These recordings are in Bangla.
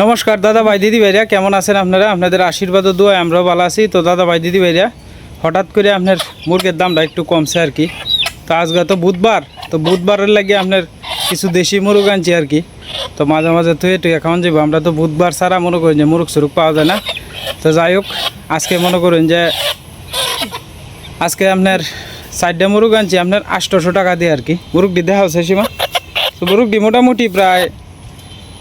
নমস্কার, দাদা ভাই, দিদি ভাইরা, কেমন আছেন আপনারা? আপনাদের আশীর্বাদ ও দোয়া আমরাও ভালো আছি। তো দাদা ভাই, দিদি ভাইরা, হঠাৎ করে আপনার মুরগের দামটা একটু কমছে আর কি। তো আজকে তো বুধবার, তো বুধবারের লাগে আপনার কিছু দেশি মুরগ আনছি আর কি। তো মাঝে মাঝে তুই একটু এখন যাব আমরা তো বুধবার ছাড়া মনে করি যে মুরগ সুরুগ পাওয়া যায় না। তো যাই হোক, আজকে মনে করেন যে আজকে আপনার চারটে মুরগ আনছি, আপনার আটশোশো টাকা দিয়ে আর কি। মুরগটি দেখা হচ্ছে সীমা। তো মুরগটি মোটামুটি প্রায়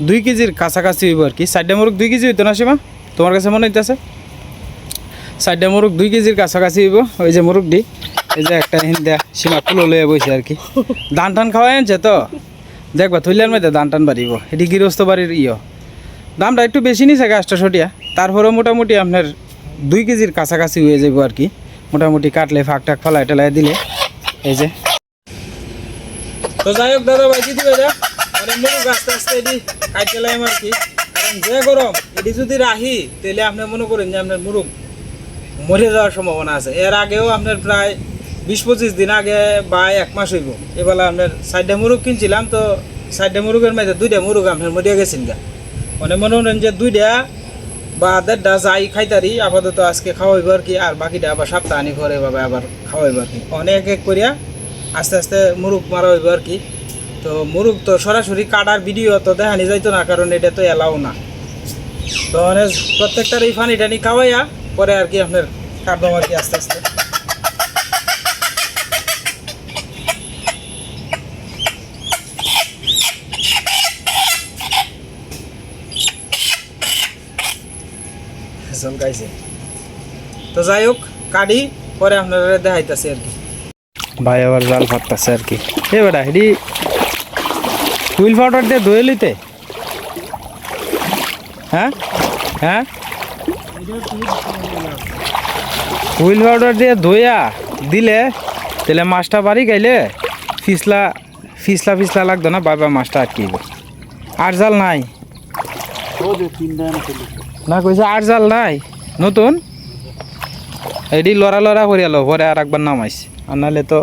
দুই কেজির কাছাকাছি হইব আর কি। চারটে মুরগ দুই কেজি হইতো না সীমা? তোমার কাছে মনে হইতেছে? চারটে মুরগ দুই কেজির কাছাকাছি হইব, ওই যে মুরগটি। এই যে একটা হিন্দা সীমা কুলো লয়ে বসে আর কি। ধান টান খাওয়াই আনছে তো? দেখবা থইলার মধ্যে ধান টান বাড়িব। এটি গৃহস্থ বাড়ির ইয়। দামটা একটু বেশি নিছে গাছটা সটিয়া তারপরেও মোটামুটি আপনার দুই কেজির কাছাকাছি হয়ে যাব আর কি। মোটামুটি কাটলে ফাঁক টাক ফলাই টেলাই দিলে। এই যে। তো যাই হোক দাদা, ভাই দিদি ভাইরা মানে আস্তে আস্তে এটি কাটতে লাইম আর কি। কারণ যে গরম, এটি যদি রাহি, তাহলে আপনি মনে করেন যে আপনার মুরগ মরে যাওয়ার সম্ভাবনা আছে। এর আগেও আপনার প্রায় বিশ পঁচিশ দিন আগে বা এক মাস হইব। এবেলা আপনার চারটা মুরগ কিনছিলাম, তো চারটা মুরগের মধ্যে দুইটা মুরগ আপনার মরিয়া গেছেন গা। মানে মনে করেন যে দুইটা বা দেড়টা যাই খাইতারি, আপাতত আজকে খাওয়াইব আর কি, আর বাকিটা আবার সপ্তাহ আনি ঘরে বাবা আবার খাওয়াইব আর কি। অনেক এক করিয়া আস্তে আস্তে মুরগ মারা হইব আর কি। তো মুরগ তো সরাসরি কাটার ভিডিও তো দেখানি যাইতো না, কারণ এটা তো এলাও না। তো অনেক প্রত্যেকটার এই ফানি টানি খাওয়াইয়া পরে আর কি আপনার কাটবাম আর কি আস্তে আস্তে। তো যাই হোক কাটি পরে আপনারা দেখাইতেছে আর কি। ভাই আবার জাল ফাটতেছে আর কি। হেডি হুইল পাউডার দিয়ে ধুয়ে লইতে হ্যাঁ? হ্যাঁ? হুইল পাউডার দিয়ে ধুইয়া দিলে, তাহলে মাছটা বাড়ি গাইলে ফিসলা ফিসলা ফিসলা লাগতো না বাবা মাছটা আটকিব আর জাল নাই? না, কইছে আর জাল নাই। নতুন? এডি লড়া লড়া করিয়ালো পরে আর একবার নামাইছে। আর নাহলে তো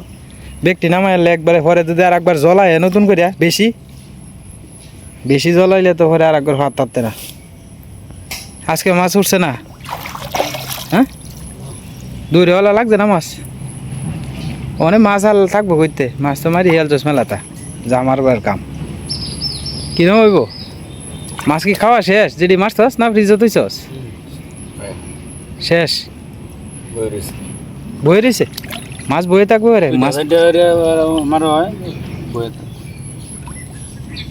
ব্যক্তি নামাইলে একবারে, পরে যদি আর একবার জ্বলায়, নতুন করিয়া, বেশি? বেশি জ্বলাইলে তো পরে আর একবার হাত তাতে না। আজকে মাছ উঠছে না। হ্যাঁ? দূরেওয়ালা লাগছে না মাছ? অনেক মাছ আল থাকব কইতে। মাছ তো মারি হেলছস মেলাটা যা মারবার কাম। কিরম হইব? মাছ কি খাওয়া শেষ? যেটি মারছস না ফ্রিজে তুই চস? শেষ? বয়ে রয়েছে মাছ বয়ে থাকবে রে মাছ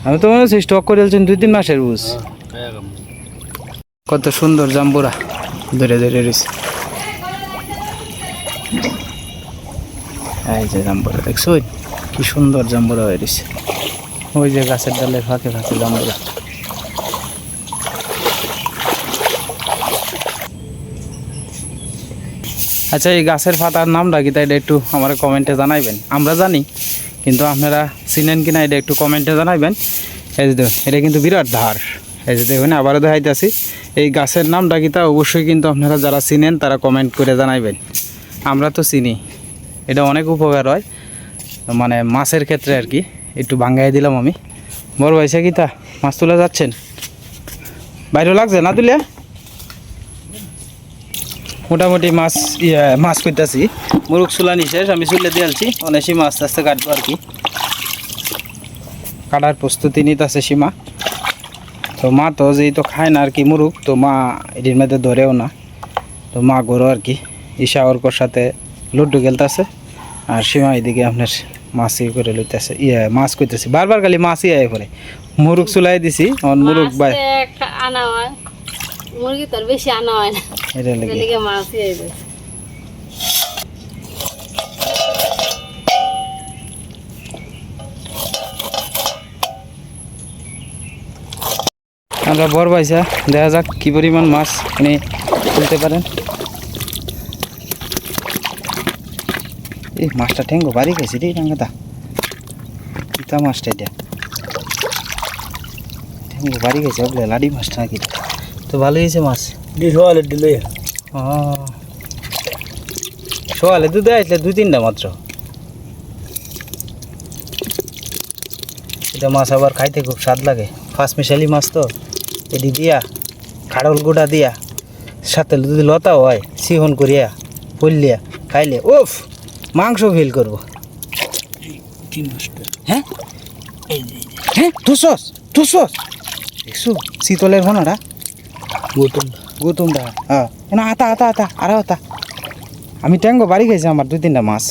আমি তো মনে হচ্ছে স্টক করে দিয়েছেন দুই তিন মাসের বুঝ। কত সুন্দর জাম্বুরা ধরে ধরে রয়েছে। এই যে জাম্বুরা দেখছ? কি সুন্দর জাম্বুরা হয়ে রয়েছে। ওই যে গাছের ডালে ফাঁকে ফাঁকে জাম্বুরা। আচ্ছা এই গাছের পাতার নামটা কি তাই একটু আমার কমেন্টে জানাইবেন? আমরা জানি। কিন্তু আপনারা চিনেন কি না এটা একটু কমেন্টে জানাইবেন। এই যে এটা কিন্তু বিরাট ধার। এই যে দেখুন, আবারও দেখাইতেছি। এই গাছের নামটা কি তা অবশ্যই কিন্তু আপনারা যারা চিনেন, তারা কমেন্ট করে জানাইবেন। আমরা তো চিনি। এটা অনেক উপকার হয়। মানে মাছের ক্ষেত্রে আর কি। একটু ভাঙ্গাই দিলাম আমি। বড় ভাইসা কি তা? মাছ তুলে যাচ্ছেন? বাইরে লাগছে না তুলে? মোটামুটি মাছ ইয়ে মাছ করতেছি মুরগ চুলানি শেষ আমি চুলে দিয়েছি অনেক সীমা আস্তে আস্তে কাটবো আর কি। কাটার প্রস্তুতি নিতেছে সীমা। তো মা তো যেই তো খায় না আর কি মুরগ তো মা এটির মধ্যে ধরেও না। তো মা গরু আর কি ঈশা অর্কর সাথে লুড্ডু খেলতেছে। আর সীমা এদিকে আপনার মাছ ইয়ে করে লইতেছে ইয়ে মাছ করতেছি বারবার খালি মাছই আয় করে। মুরগ চুলাই দিছি আমার মুরগ বাই মাছ আনা হয়। মুরগি তোর বেশি আনা হয় না। এটা লেগে। মাছই আইবে আমরা বড় পাইছা দেখা যাক কি পরিমাণ মাছ আপনি তুলতে পারেন। এই মাছটা ঠেঙ্গো বাড়ি গেছে রে টাঙ্গাটা কিতা মাছটা এটা। ঠেঙ্গো বাড়ি গেছে বলে লাডি মাছটা নাকি তো ভালো হয়েছে মাছ। ও। সোয়ালে দুধ আসলে দুই তিনটা মাত্র। এটা মাছ আবার খাইতে খুব স্বাদ লাগে। ফার্স্ট মিশালি মাছ তো। এটি দিয়া খাড়ল গুঁড়া দিয়া সাথে যদি লতা হয় সিহন করিয়া পড়লিয়া খাইলে ওফ মাংস ফিল করব। হ্যাঁ? হ্যাঁ তুসস তুসস দেখছ শীতলের ঘনাটা গৌতম। গৌতমটা হ্যাঁ। না আতা আতা আতা আরও আতা। আমি ট্যাঙ্গো বাড়ি গেছি আমার দুই তিনটা মাছ।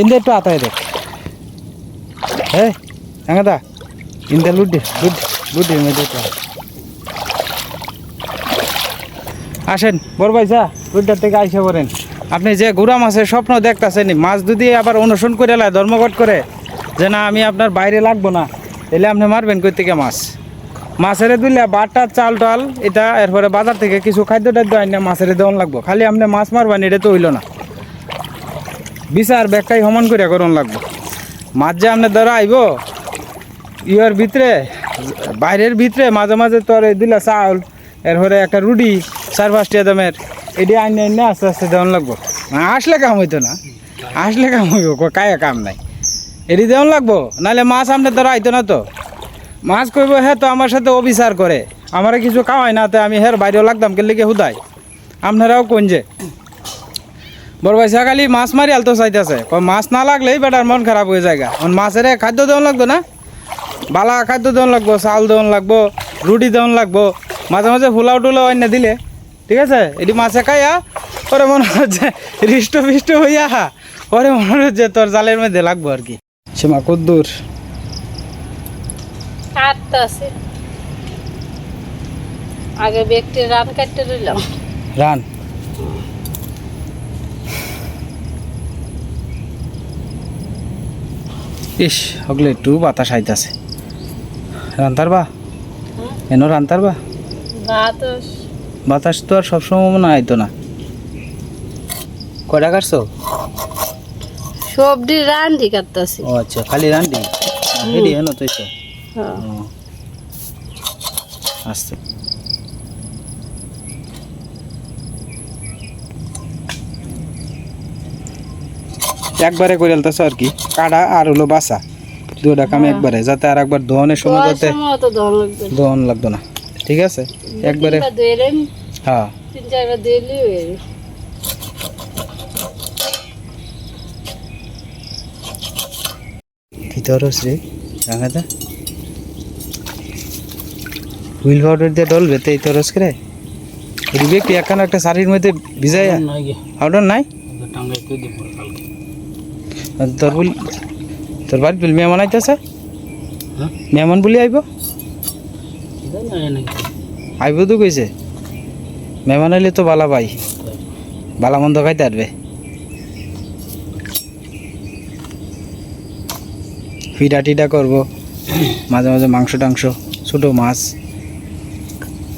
ইন্দে একটু আতায় দেখ। হ্যাঁ হ্যাঁ দা ইন্দে লুডি লুডি লুডি মেয়েদের আসেন বড় ভাই যা লুড্ডার থেকে আইসে পড়েন। আপনি যে গুড়া মাছের স্বপ্ন দেখতেছেন মাছ যদি আবার অনুসরণ করে লাই ধর্মঘট করে যে না আমি আপনার বাইরে লাগবো না তাহলে আপনি মারবেন কই থেকে মাছ। মাছের দিলে বাটা, চাল টাল এটা এরপরে বাজার থেকে কিছু খাদ্য টাদ্য আইনে মাছের দেওয়ান লাগবো। খালি আপনি মাছ মারবেন, এটা তো হইল না। বিচার ব্যাখ্যাই সমান করে করন লাগবো। মাছ যে আপনার দ্বারা আইব ইয়ের ভিতরে, বাইরের ভিতরে মাঝে মাঝে তোর দিলা চাউল, এরপরে একটা রুটি, চার পাঁচটা দামের এটি আইনে আইনে আস্তে আস্তে দেওয়ান লাগবো। আসলে কাম হইতো না। আসলে কাম হইব কায়া কাম নাই। এটি দেওয়ান লাগবো নাহলে মাছ আপনার দ্বারা আইতো না তো। মাছ কইব হ্যাঁ তো আমার সাথে অবিচার করে। আমারে কিছু খাওয়াই না, তো আমি হের বাইরেও লাগতাম কে লিখে হুদাই আপনারাও কোন যে? বড় ভাই সকালে মাছ মারি আলতো চাইতেছে। মাছ না লাগলেই বেটার মন খারাপ হয়ে যায় মাছের খাদ্য দেওয়ান লাগতো না? বালা খাদ্য দেওয়ান লাগবো চাউল দেওয়ান লাগবো, রুটি দেওয়ান লাগবো। মাঝে মাঝে ফুলাও টুলাও অন্য দিলে, ঠিক আছে? এটি মাছে খাইয়া, পরে মনে হচ্ছে হৃষ্ট ফিষ্ট হইয়া, পরে মনে হচ্ছে তোর জালের মধ্যে লাগবো আর কি। সীমা কদ্দুর। কাটতে আছে। আগে ব্যক্তির রান কাটতে রইলাম। রান। ইস হগলে একটু বাতাস আইতাছে। রান্তার বা এনো রান্তার বা ভাত বাতাস তো আর সবসময় মনে আইতো না। কয়টা কাটছো? সবজি রান্ধি কাটতেছি। ও আচ্ছা খালি রান্ডি? এডি হেন তো এসো। আস্তে একবারে করে আলতেছো আর কি। কাটা আর হলো বাসা দুটা কাম একবারে যাতে আর একবার দহনের সময় ধোয়ার যাতে সময় তো ধন লাগবে না। দহন লাগতো না। ঠিক আছে? একবারে হ্যাঁ। হয়ে। কি তরস রে রাঙাদা হুইল পাউডার দিয়ে ডলবে তো এই তরস করে। দিবে কি একখানা একটা শাড়ির মধ্যে ভিজাই পাউডার নাই তোর বলি তোর বাড়ি বলি মেহমান আইতেছে? মেহমান বলি আইব? আইব তো কইছে। মেহমান আইলে তো বালা পাই বালা মন্দ খাইতে পারবে। ফিডা টিডা করব। মাঝে মাঝে মাংস টাংস ছোটো মাছ।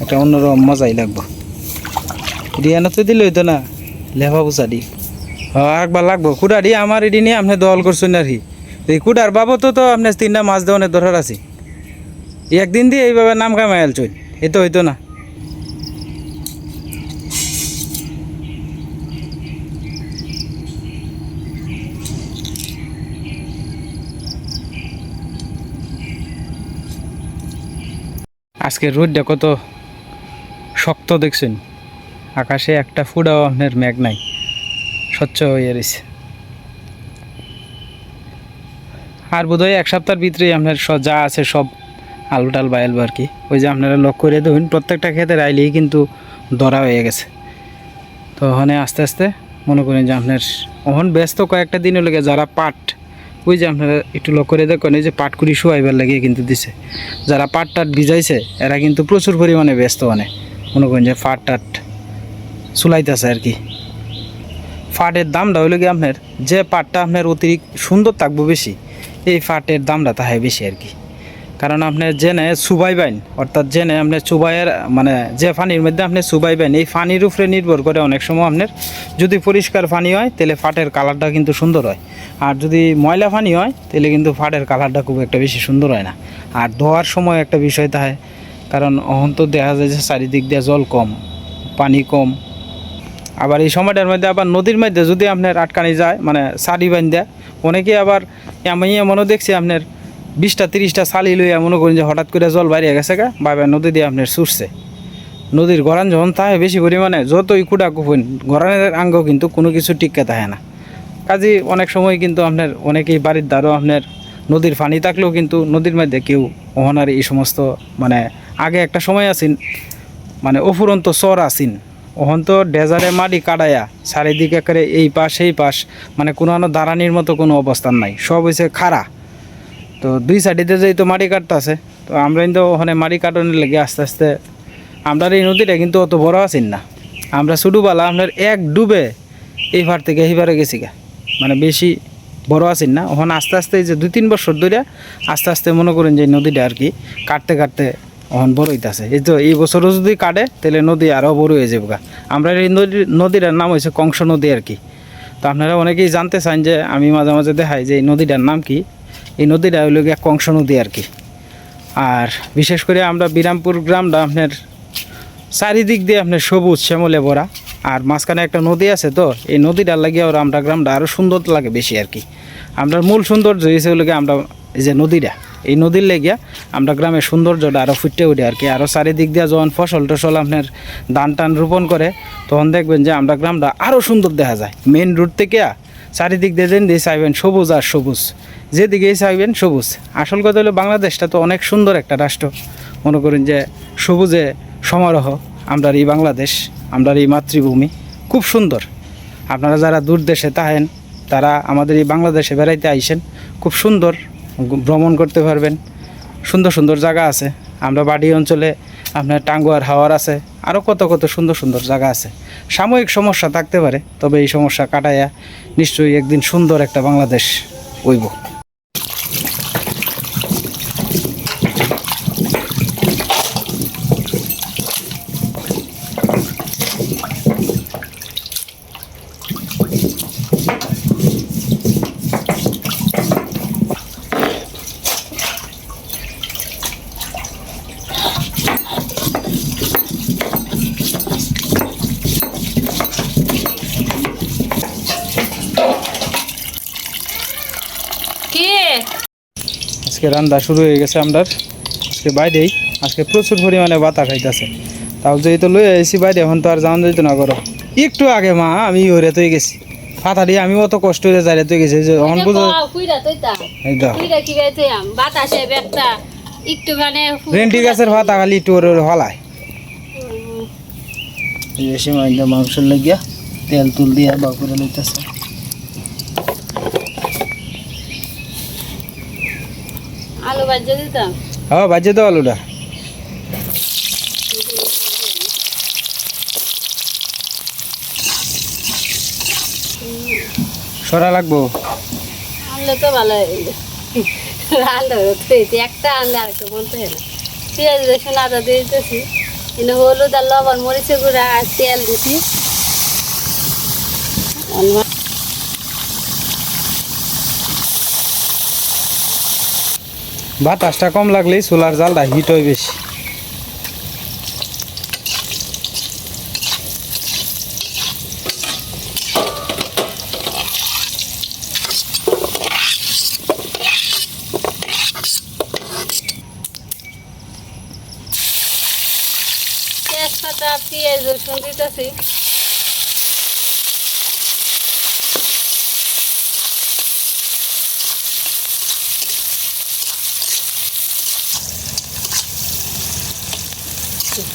একটা অন্যরকম মজাই লাগবো। রিয়ানা তো দিলে হইতো না, লেফা বুসা দি। হ্যাঁ একবার লাগবো। কুড়ারি আমার এটি নিয়ে আপনি দল করছেন আর কি এই কুড়ার বাবতো তো আপনার তিনটা মাছ দেওয়ানের দরকার আছে। একদিন দিয়ে এইভাবে নাম কামাই আলছুন এ তো হইতো না। আজকে রোদটা কত? শক্ত দেখছেন। আকাশে একটা ফুটাও আপনার মেঘ নাই। স্বচ্ছ হয়ে রয়েছে। আর বোধহয় এক সপ্তাহের ভিতরে আপনার যা আছে সব আলু টাল বাইলবো আর কি। ওই যে আপনারা লক্ষ্য করে দেখুন প্রত্যেকটা ক্ষেতের আইলেই কিন্তু ধরা হয়ে গেছে। তো ওখানে আস্তে আস্তে মনে করেন যে আপনার ওখান ব্যস্ত কয়েকটা দিন লেগে যারা পাট, ওই যে আপনারা একটু লক্ষ্য করে দেখুন, এই যে পাট কুড়ি শুয়াইবার লাগিয়ে কিন্তু দিছে। যারা পাট টাট ভিজাইছে, এরা কিন্তু প্রচুর পরিমাণে ব্যস্ত মানে মনে করেন যে ফাট টাট চুলাইতেছে আর কি। ফাটের দামটা হইল কি আপনার, যে পাটটা আপনার অতিরিক্ত সুন্দর থাকব বেশি, এই ফাটের দামটা তাহাই বেশি আর কি। কারণ আপনি জেনে চুবাইবেন অর্থাৎ জেনে আপনি চুবাইয়ের মানে যে ফানির মধ্যে আপনি চুবাইবেন এই ফানির উপরে নির্ভর করে অনেক সময় আপনার যদি পরিষ্কার পানি হয়, তাহলে ফাটের কালারটা কিন্তু সুন্দর হয়। আর যদি ময়লা পানি হয়, তাহলে কিন্তু ফাটের কালারটা খুব একটা বেশি সুন্দর হয় না। আর ধোয়ার সময় একটা বিষয় থাকে কারণ অহন তো দেখা যায় যে চারিদিক দিয়ে জল কম, পানি কম। আবার এই সময়টার মধ্যে আবার নদীর মধ্যে যদি আপনার আটকানি যায় মানে সারি বান্ধা অনেকে আবার আমি এমনও দেখছি আপনার বিশটা, তিরিশটা সালি লইয়া মনে করেন যে হঠাৎ করে জল বাইরে গেছে গা বাবা নদী দিয়ে আপনার সুরছে নদীর গরান যখন থাকে বেশি পরিমাণে, যতই কুটা কুপুন, গরানের আঙ্গ কিন্তু কোনো কিছু টিকে থাকে না। কাজে অনেক সময় কিন্তু আপনার অনেকেই বাড়ির দ্বারও আপনার নদীর পানি থাকলেও কিন্তু নদীর মধ্যে কেউ ওহনার এই সমস্ত মানে আগে একটা সময় আসিন মানে অফুরন্ত চর আসিন ওহন তো ডেজারে মাটি কাটায়া চারিদিকে করে এই পাশ এই পাশ মানে কোনো দাঁড়ানির মতো কোনো অবস্থান নাই, সব হয়েছে খাড়া। তো দুই সাইডেতে যেই তো মাটি কাটতেছে, তো আমরা কিন্তু ওখানে মাটি কাটানোর লেগে আস্তে আস্তে, আমরা এই নদীটা কিন্তু অত বড় আছেন না। আমরা ছোটোবেলা আপনার এক ডুবে এই পার থেকে এই পারে গেছি গা। মানে বেশি বড় আছেন না ওখানে আস্তে আস্তে এই যে দুই তিন বছর ধরে আস্তে আস্তে মনে করেন যে নদীটা আর কি কাটতে কাটতে ওখান বড় হইতাছে। এই তো এই বছরও যদি কাটে, তাহলে নদী আরও বড় হয়ে যাবে আমরা এই নদী, নদীটার নাম হয়েছে কংস নদী আর কি। তো আপনারা অনেকেই জানতে চান যে, আমি মাঝে মাঝে দেখাই যে এই নদীটার নাম কি? এই নদীটা হইল গিয়া কংস নদী আর কি। আর বিশেষ করে আমরা বিরামপুর গ্রামটা আপনার চারিদিক দিয়ে আপনার সবুজ শ্যামলে ভরা। আর মাঝখানে একটা নদী আছে তো, এই নদীটার লাগিয়ে ওর আমরা গ্রামটা আরও সুন্দর লাগে বেশি আর কি। আমরা মূল সৌন্দর্য হলো গিয়ে আমরা এই যে নদীটা। এই নদীর লেগিয়া আমরা গ্রামের সৌন্দর্যটা আরও ফুটে উঠে আর কি। আরও চারিদিক দিয়ে যখন ফসল টসল আপনার ধান টান রোপণ করে, তখন দেখবেন যে আমরা গ্রামটা আরও সুন্দর দেখা যায়। মেন রুট থেকে চারিদিক দিয়ে যেন দিয়ে চাইবেন সবুজ আর সবুজ। যেদিকেই চাইবেন সবুজ। আসল কথা হলো বাংলাদেশটা তো অনেক সুন্দর একটা রাষ্ট্র। মনে করেন যে সবুজে সমারোহ আমরা এই বাংলাদেশ আমরা এই মাতৃভূমি খুব সুন্দর। আপনারা যারা দূর দেশে তাহেন, তারা আমাদের এই বাংলাদেশে বেড়াইতে আইসেন, খুব সুন্দর। ভ্রমণ করতে পারবেন। সুন্দর সুন্দর জায়গা আছে। আমরা বাড়ি অঞ্চলে আপনার টাঙ্গুয়ার হাওয়ার আছে। আরও কত কত সুন্দর সুন্দর জায়গা আছে। সাময়িক সমস্যা থাকতে পারে, তবে এই সমস্যা কাটাইয়া নিশ্চয়ই একদিন সুন্দর একটা বাংলাদেশ হইব কি আজকে রান্না শুরু হয়ে গেছে আমরা আজকে বাইরেই আজকে প্রচুর পরিমাণে বাতা খাইতেছে তাও যেই তো লই আইসি বাইরে এখন তো আর যাওয়া যেত না করো একটু আগে মা আমি ওরে তুই গেছি। ফাতা দিয়ে আমি অত কষ্ট হয়ে যাই তুই গেছি যে এখন বুঝো রেন্টি গাছের ভাতা খালি একটু ওরে হলায় এই বেশি মাংস লাগিয়া তেল তুল দিয়া বা করে লইতেছে আলু বাজ্য দিতাম হ্যাঁ বাজে তো আলুটা। সরা লাগবো। আনলে তো ভালো রান্না হইতে একটা আনলে আরেকটা বলতে হয় না পেঁয়াজ রসুন আদা দিয়ে দিতেছি। কিন্তু হলুদ আর লবণ মরিচে গুঁড়া আর তেল দিছি। বাতাসটা কম লাগলেই সোলার জালটা হিট হয় বেশি। পেঁয়াজ রসুন দিতেছি।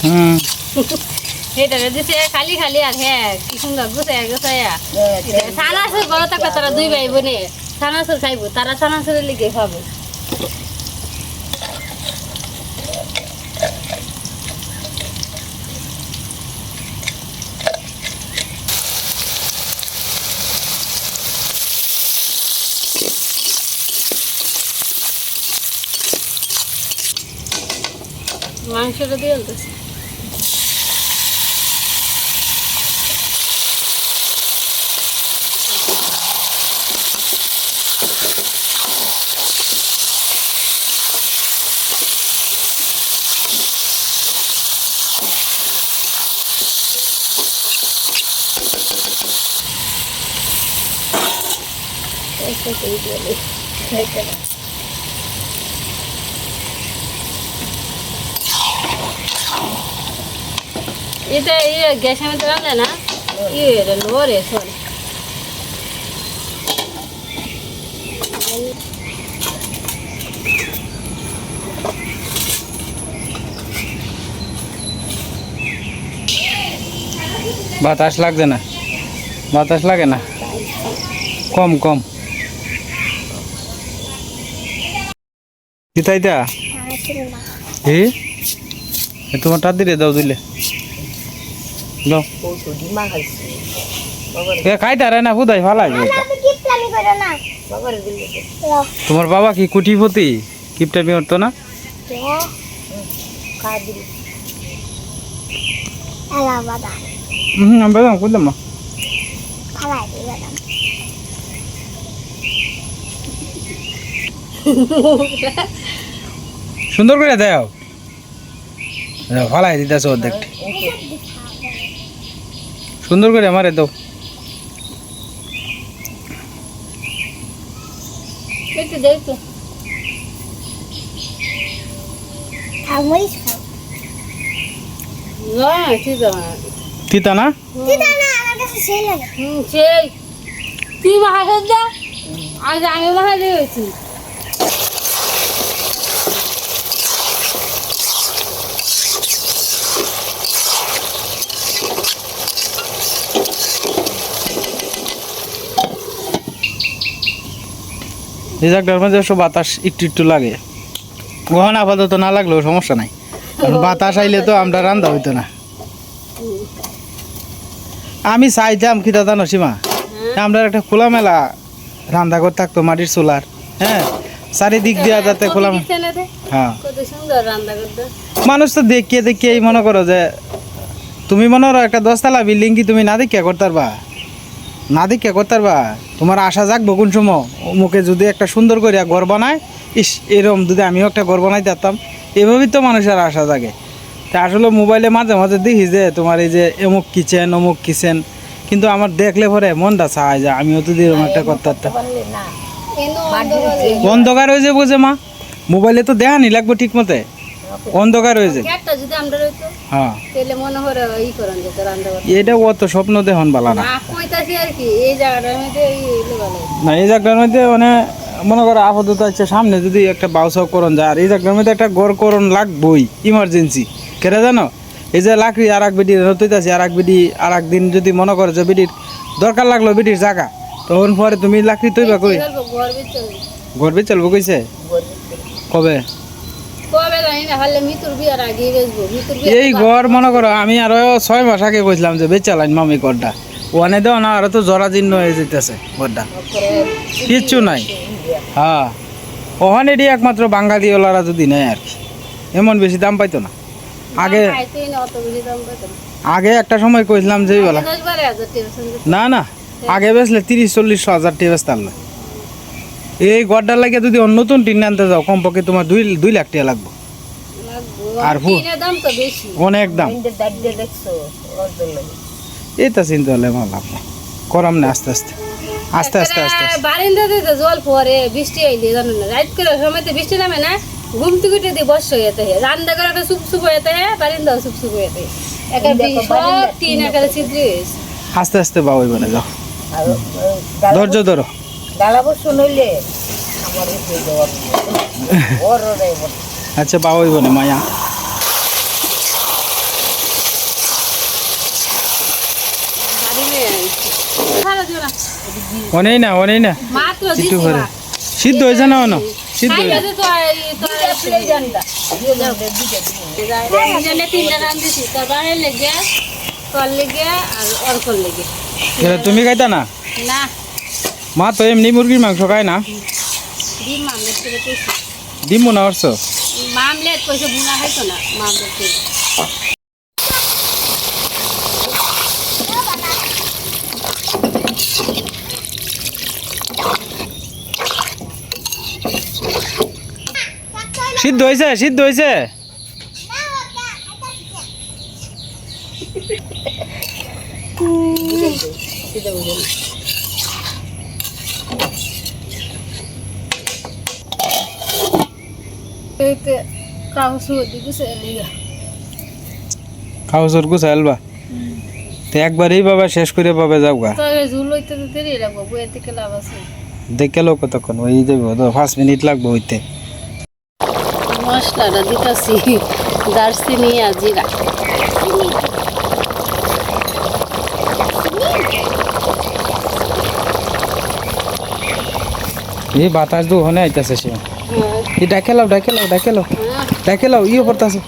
হুম। এটা দিছে খালি খালি আর হ্যাঁ কি সুন্দর গুছাইয়া গুছাইয়া ছানাচুর বড় থাকলে তারা দুই ভাই বোনে। ছানাচুর খাইবো তারা ছানাচুরের লিগে খাব মাংসটা দিয়ে করে দিলে এখানে এটা এই গ্যাসের মধ্যে রাখলে না? ইয়ে লোরে সরি বাতাস লাগছে না? বাতাস লাগে না? কম কম। এ? এ তোমার টাত দিলে, দাও দিলে। এ খাইতে রে না তোমার বাবা কি কুটিপতি? কিপটামি করতো না? হুম বেদাম সুন্দর করে দেও। ভালাই দিতেছ অর্ধেক। সুন্দর করে আমারে দাও। তিতা না। সেই তুই মাহাজ যা আজ আমি মাহাজ হয়েছি। জায়গাটার মধ্যে সব বাতাস একটু একটু লাগে। ওখান আপাতত না লাগলেও সমস্যা নাই। বাতাস আইলে তো আমরা রান্দা হইতো না। আমি চাইতাম কি দাদা নসীমা আমরা একটা খোলামেলা রান্না ঘর থাকতো মাটির চুলার। হ্যাঁ চারিদিক দিয়া যাতে খোলা হ্যাঁ। মানুষ তো দেখিয়ে দেখিয়ে এই মনে করো যে তুমি মনে করো একটা দশতলা বিল্ডিং কি তুমি না দেখিয়া করতে পারবা না দেখিয়া করতে পারবা তোমার আশা জাগবো কোন সময়? মুখে যদি একটা সুন্দর করে ঘর বানায় ইস এরকম যদি আমিও একটা ঘর বানাই দিতাম এভাবেই তো মানুষের আশা জাগে। তা আসলে মোবাইলে মাঝে মাঝে দেখি যে তোমার এই যে এমুক কিচেন অমুক কিচেন কিন্তু আমার দেখলে পরে মনটা চায় যে আমিও তো এরকম একটা করতে পারতাম অন্ধকার হয়ে যাব যে মা মোবাইলে তো দেখানি লাগবো ঠিক মতে অন্ধকার হয়ে রইতো হ্যাঁ। করেন এটা অত স্বপ্ন দেখুন বালা না। এই জায়গাটার মধ্যে মানে মনে করো আপাতত আছে সামনে যদি একটা বাউসাও করণ যায় আর এই জায়গাটার মধ্যে একটা গড় করণ লাগবই ইমার্জেন্সি কেটে জানো? এই যে লাকড়ি আর এক বেডি রতইতাছি আর এক বেডি আর একদিন যদি মনে করো যে বেডির দরকার লাগল বেডির জায়গা তখন পরে তুমি লাকড়ি তৈবা কই? ঘর ভিতরে চলবো কইছে? কবে? এই ঘর মনে করো আমি আরও ছয় মাস আগে কইছিলাম যে বেচালাইন মামি ঘরটা। ওখানে দেও না আরও তো জরাজীর্ণ হয়ে যেতেছে ঘরটা। কিচ্ছু নাই। হ্যাঁ। ওখানে দিয়ে একমাত্র বাঙালিওয়ালারা যদি নেয় আর কি। এমন বেশি দাম পাইতো না। আগে আগে একটা সময় কইছিলাম যে বলা না না। আগে বেচলে তিরিশ চল্লিশ হাজার টাকা বেচতাম না। এই গড়টার লাগে যদি অন্য নতুন টিন আনতে যাও কমপক্ষে তোমার দুই দুই লাখ টাকা লাগবে। আর তো অনেক দাম। এটা চিন্তা হলে আমার লাভ নেই। করাম না আস্তে আস্তে। আস্তে আস্তে আস্তে আস্তে। বারিন্দাতে তো জল পরে বৃষ্টি আইলে জানো না? রাত করে সময়তে বৃষ্টি নামে না ঘুম থেকে উঠে দিয়ে বর্ষ হয়ে। থাকে রান্না করে একটা সুপ সুপ হয়ে থাকে বারিন্দাও সুপ সুপ হয়ে। থাকে একা সব টিন একারে ছিদ্রি আস্তে আস্তে বা ওই বনে যাও ধৈর্য ধরো। গালাবো শুনইলে আমার আচ্ছা বা ওই বনে মায়া। অনেই না অনেই না। করে। সিদ্ধ হয়েছে না অন? সিদ্ধ তুমি খাইতা না? না। মা তো এমনি মুরগির মাংস খায় না? ডিম মনে করছ সিদ্ধ হয়েছে সিদ্ধ হয়েছে সুদি দিছে লিগা কাগজর গুছা আলবা। তো একবারই বাবা শেষ করে বাবা যাও গা ঝুল হইতে তো দেরি লাগবো বইয়ের থেকে লাভ আছে। দেখে লো কতক্ষণ ওই দেবো তো পাঁচ মিনিট লাগবে হইতে মশলাটা দিতেছি দারচিনি আর জিরা এই বাতাস দু হনে আইতাছে সে। ডাকে লাও ডাকে লাও ডাকে লাও হ্যাঁ ডাকে লাও ইয়ে পড়তাছে।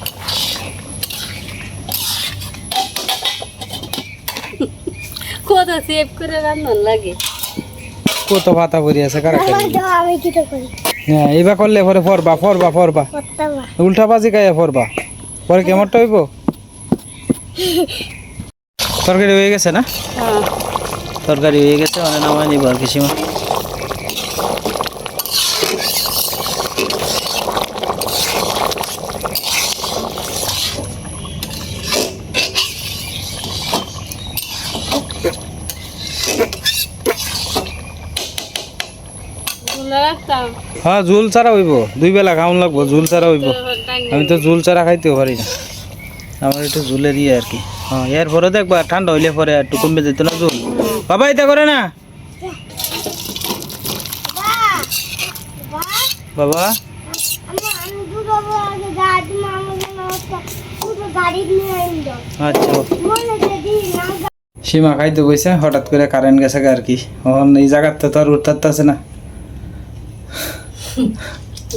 কত সেভ করে রান্নার লাগে? কত পাতা ভরি আছে কারা খাই হ্যাঁ এইবার করলে পরে ফরবা ফরবা ফরবা উল্টা বাজি খাইয়া ফরবা পরে কেমনটা হইব? তরকারি হয়ে গেছে না? হ্যাঁ। তরকারি হয়ে গেছে মানে নামাই নিব আর কিছু ঝুলে হ্যাঁ ঝুল ছাড়া হইব। দুই বেলা খাওয়ান লাগবো ঝুল ছাড়া হইব। আমি তো ঝুল ছাড়া খাইতেও পারি না। আমার একটু ঝুলের ইয়ে আর কি। হ্যাঁ এর পরে দেখবা ঠান্ডা হইলে পরে একটু কমবে যেত না ঝুল বাবা এটা করে না। বাবা। আচ্ছা। সীমা খাইতে বইছে হঠাৎ করে কারেন্ট গেছে আর কি। এই জায়গাতে তো আর উঠতে না।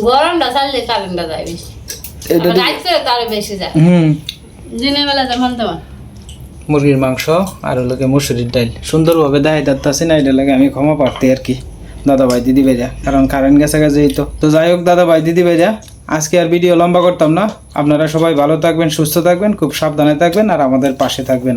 গরমটা কারেন্টটা যায় বেশি। তার যায়। হুম। দিনের বেলা মুরগির মাংস আর হলোকে মুসুরির ডাল। সুন্দরভাবে দেখাই যাচ্ছে না এটা লাগে আমি ক্ষমা প্রার্থী আর কি। দাদা ভাই দিদি ভাইরা কারণ কারেন্ট গেছে গেছে তো তো যাই হোক দাদা ভাই দিদি ভাইরা আজকে আর ভিডিও লম্বা করতাম না। আপনারা সবাই ভালো থাকবেন সুস্থ থাকবেন খুব সাবধানে থাকবেন আর আমাদের পাশে থাকবেন।